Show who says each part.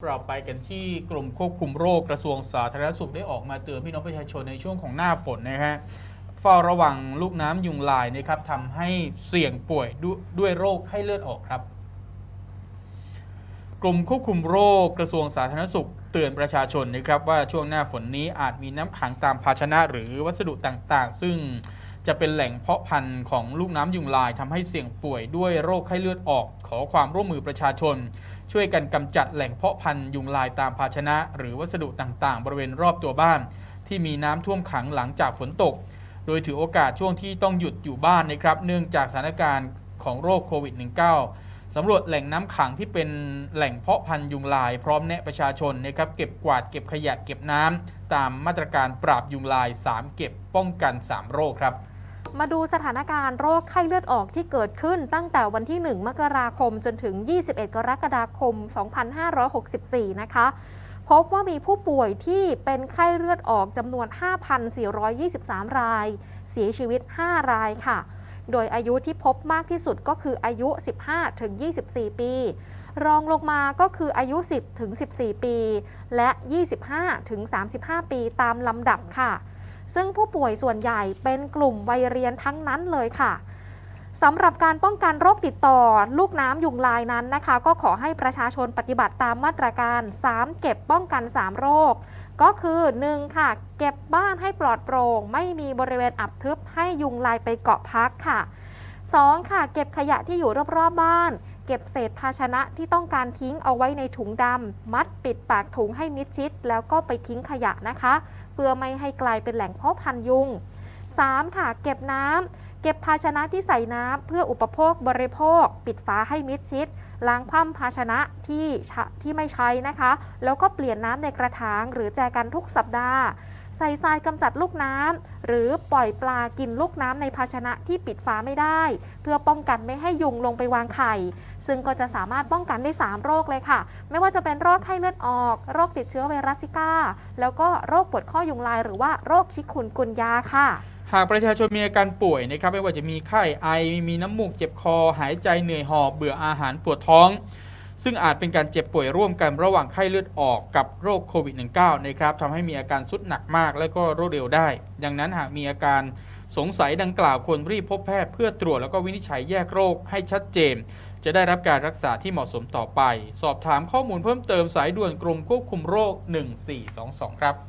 Speaker 1: เราไปกันที่กรมควบคุมโรคกระทรวงสาธารณสุขได้ออกมาเตือนพี่น้องประชาชนในช่วงของหน้าฝนนะฮะเฝ้าระวังลูกน้ำยุงลายนะครับทำให้เสี่ยงป่วยด้วยด้วยโรคให้เลือดออกครับกรมควบคุมโรคกระทรวงสาธารณสุข เตือนประชาชนนะครับว่าช่วงหน้าฝนนี้อาจมีน้ำขังตามภาชนะหรือวัสดุต่างๆ ซึ่ง จะเป็นแหล่งเพาะพันธุ์ของลูกน้ำยุงลายทำให้เสี่ยงป่วยด้วยโรคไข้เลือดออก ขอความร่วมมือประชาชน ช่วยกันกำจัดแหล่งเพาะพันธุ์ยุงลายตามภาชนะ หรือวัสดุต่างๆ บริเวณรอบตัวบ้าน ที่มีน้ำท่วมขังหลังจากฝนตก โดยถือโอกาสช่วงที่ต้องหยุดอยู่บ้านนะครับ เนื่องจากสถานการณ์ของโรคโควิด -19 สำรวจแหล่งน้ำขังที่เป็นแหล่งเพาะพันธุ์ยุงลายพร้อมแนะประชาชนนะครับเก็บกวาดเก็บขยะเก็บน้ำตามมาตรการปราบยุงลาย 3 เก็บป้องกัน 3 โรคครับ
Speaker 2: มาดูสถานการณ์โรคไข้เลือดออกที่เกิดขึ้นตั้งแต่วันที่ 1 มกราคมจนถึง 21 กรกฎาคม 2564 นะคะ พบว่ามีผู้ป่วยที่เป็นไข้เลือดออกจำนวน 5,423 ราย เสียชีวิต 5 รายค่ะ โดยอายุที่พบมากที่สุดก็คืออายุ 15-24 ปี รองลงมาก็คืออายุ 10-14 ปี และ 25-35 ปีตามลำดับค่ะ ซึ่งผู้ป่วยส่วนใหญ่เป็นกลุ่มวัยเรียนทั้งนั้นเลยค่ะสำหรับการป้องกันโรคติดต่อ ลูกน้ำยุงลายนั้นนะคะ ก็ขอให้ประชาชนปฏิบัติตามมาตรการ 3 เก็บป้องกัน 3 โรค ก็คือ 1. ค่ะ เก็บบ้านให้ปลอดโปร่ง ไม่มีบริเวณอับทึบให้ยุงลายไปเกาะพักค่ะ 2. ค่ะ เก็บขยะที่อยู่รอบๆบ้าน เก็บเศษภาชนะที่ต้องการทิ้งเอาไว้ในถุงดำมัดปิดปากถุงให้มิดชิด แล้วก็ไปทิ้งขยะนะคะ พื่อไม่ให้กลายเป็นแหล่งเพาะพันธุ์ยุง 3. ค่ะ เก็บน้ำเก็บภาชนะที่ใส่น้ำเพื่ออุปโภคบริโภค ปิดฝาให้มิดชิด ล้างคว่ำภาชนะที่ที่ไม่ใช้นะคะ แล้วก็เปลี่ยนน้ำในกระถางหรือแจกันทุกสัปดาห์ ใส่ทรายกำจัดลูกน้ำหรือปล่อยปลากินลูกน้ำในภาชนะที่ปิดฝาไม่ได้ เพื่อป้องกันไม่ให้ยุงลงไปวางไข่ ซึ่งก็จะสามารถป้องกันได้ 3 โรคเลยค่ะ ไม่ว่าจะเป็นโรคไข้เลือดออก โรคติดเชื้อไวรัสซิก้า แล้วก็โรคปวดข้อยุงลายหรือว่าโรคชิคุนกุนยาค่ะ
Speaker 1: หากประชาชนมีอาการป่วยนะครับไม่ว่าจะมีไข้ไอมีน้ำมูกเจ็บคอ หายใจเหนื่อยหอบเบื่ออาหารปวดท้อง ซึ่งอาจเป็นการเจ็บป่วยร่วมกันระหว่างไข้เลือดออกกับโรคโควิด -19 นะครับทำให้มีอาการสุดหนักมากและก็รวดเร็วได้ ดังนั้นหากมีอาการสงสัยดังกล่าวควรรีบพบแพทย์เพื่อตรวจแล้วก็วินิจฉัยแยกโรคให้ชัดเจน จะได้รับการรักษาที่เหมาะสมต่อไป สอบถามข้อมูลเพิ่มเติมสายด่วนกรมควบคุมโรค 1422 ครับ